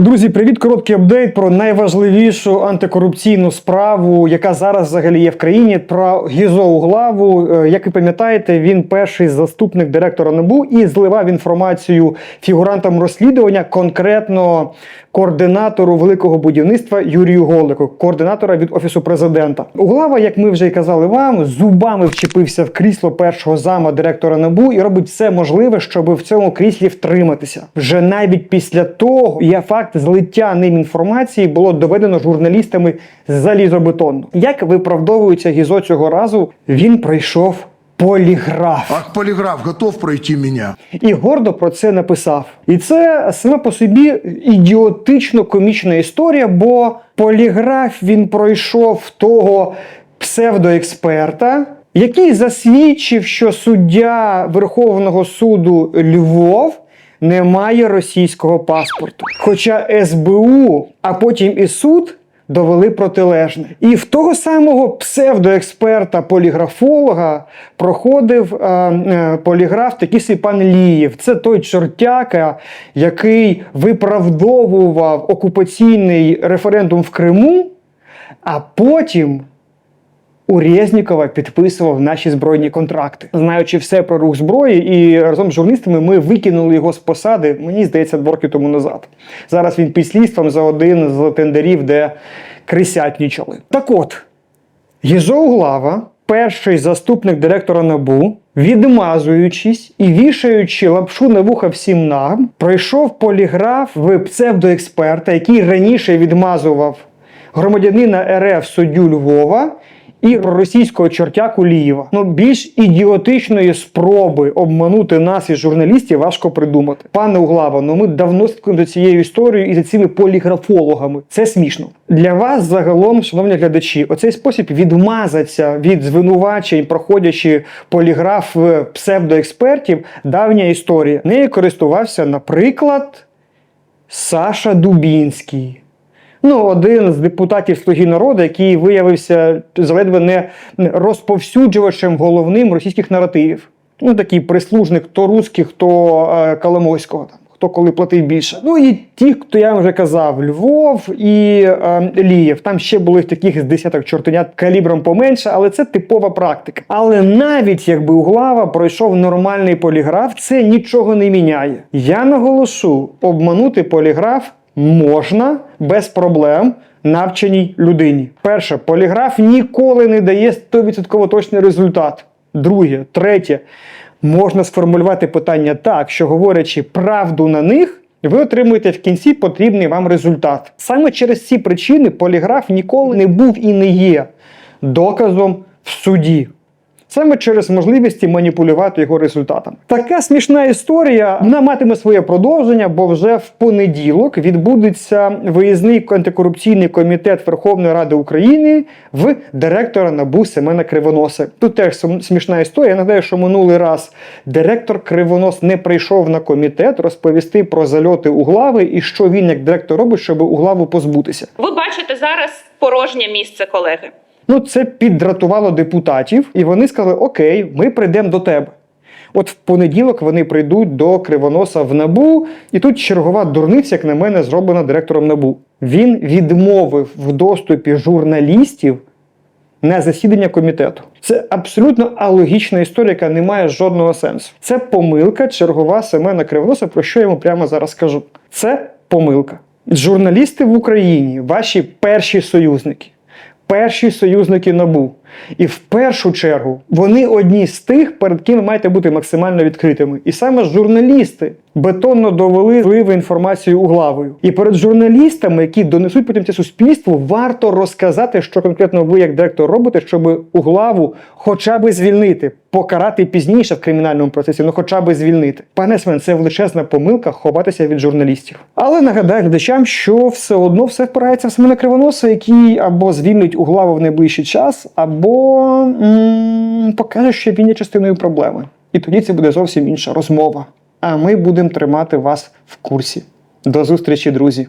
Друзі, привіт! Короткий апдейт про найважливішу антикорупційну справу, яка зараз взагалі є в країні. Про Гізоу Углаву. Е, Як ви пам'ятаєте, він перший заступник директора НАБУ і зливав інформацію фігурантам розслідування, конкретно координатору великого будівництва Юрію Голику, координатора від офісу президента. Углава, як ми вже й казали вам, зубами вчепився в крісло першого зама директора НАБУ і робить все можливе, щоб в цьому кріслі втриматися. Вже навіть після того є факт злиття ним інформації було доведено журналістами залізобетонно. Як виправдовується Гізо цього разу, він пройшов поліграф. Ах, полиграф готов пройти меня. І гордо про це написав. І це сама по собі ідіотично комічна історія, бо поліграф він пройшов того псевдоексперта, який засвідчив, що суддя Верховного суду Львов не має російського паспорту. Хоча СБУ, а потім і суд довели протилежне. І в того самого псевдоексперта-поліграфолога проходив е, е, поліграф такий свій пан Лієв. Це той чортяка, який виправдовував окупаційний референдум в Криму, а потім у Резнікова підписував наші збройні контракти. Знаючи все про рух зброї, і разом з журналістами ми викинули його з посади, мені здається, два роки тому назад. Зараз він під слідством за один з тендерів, де крисятнічали. Так от, Єзо Углава, перший заступник директора НАБУ, відмазуючись і вішаючи лапшу на вуха всім нам, пройшов поліграф в псевдоексперта, який раніше відмазував громадянина РФ суддю Львова. І російського чортяку Лієва. Ну більш ідіотичної спроби обманути нас і журналістів важко придумати. Пане Углава, ну ми давно слідкуємо за цією історією і за цими поліграфологами. Це смішно для вас. Загалом, шановні глядачі, оцей спосіб відмазатися від звинувачень, проходячи поліграф псевдоекспертів, давня історія. Нею користувався, наприклад, Саша Дубінський. Ну, один з депутатів Слуги народу, який виявився заледве не розповсюджувачем головним російських наративів. Ну, такий прислужник то русських, то е, Коломойського, там, хто коли платив більше. Ну і ті, хто я вже казав, Львов і е, Лієв. Там ще були таких з десяток чортенят калібром поменше, але це типова практика. Але навіть якби Углава пройшов нормальний поліграф, це нічого не міняє. Я наголошу, обманути поліграф можна без проблем навченій людині. Перше, поліграф ніколи не дає 100% точний результат. Друге, третє, можна сформулювати питання так, що говорячи правду на них. Ви отримуєте в кінці потрібний вам результат. Саме через ці причини поліграф ніколи не був і не є доказом в суді. Саме через можливості маніпулювати його результатами. Така смішна історія вона матиме своє продовження, бо вже в понеділок відбудеться виїзний антикорупційний комітет Верховної Ради України в директора НАБУ Семена Кривоноса. Тут теж смішна історія. Я нагадаю, що минулий раз директор Кривонос не прийшов на комітет розповісти про зальоти Углави і що він як директор робить, щоб Углаву позбутися. Ви бачите зараз порожнє місце, колеги. Ну, це піддратувало депутатів, і вони сказали: Окей, ми прийдемо до тебе. От в понеділок вони прийдуть до Кривоноса в Набу, і тут чергова дурниця, як на мене, зроблена директором Набу. Він відмовив в доступі журналістів на засідання комітету. Це абсолютно алогічна історія, яка не має жодного сенсу. Це помилка чергова Семена Кривоноса, про що я йому прямо зараз скажу. Це помилка. Журналісти в Україні, ваші перші союзники перші союзники набу. І в першу чергу вони одні з тих, перед ким ви маєте бути максимально відкритими. І саме журналісти бетонно довели зливу інформацію углавою. І перед журналістами, які донесуть потім це суспільству, варто розказати, що конкретно ви, як директор, робите, щоб углаву хоча б звільнити, покарати пізніше в кримінальному процесі, ну хоча б звільнити. Пане Свен, це величезна помилка ховатися від журналістів. Але нагадаю глядачам, що все одно все впирається в Семена Кривоноса, який або звільнить углаву в найближчий час, або м- покаже, що він є частиною проблеми. І тоді це буде зовсім інша розмова. А ми будемо тримати вас в курсі. До зустрічі, друзі!